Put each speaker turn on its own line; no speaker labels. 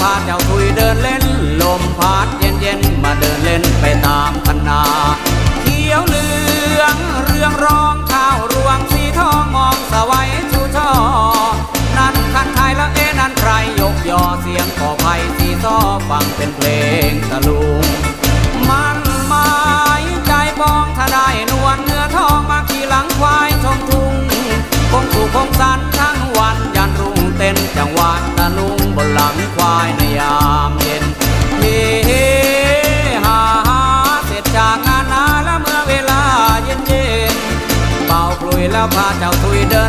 พาเจ้าคุยเดินเล่นลมพัด 了，怕掉队的。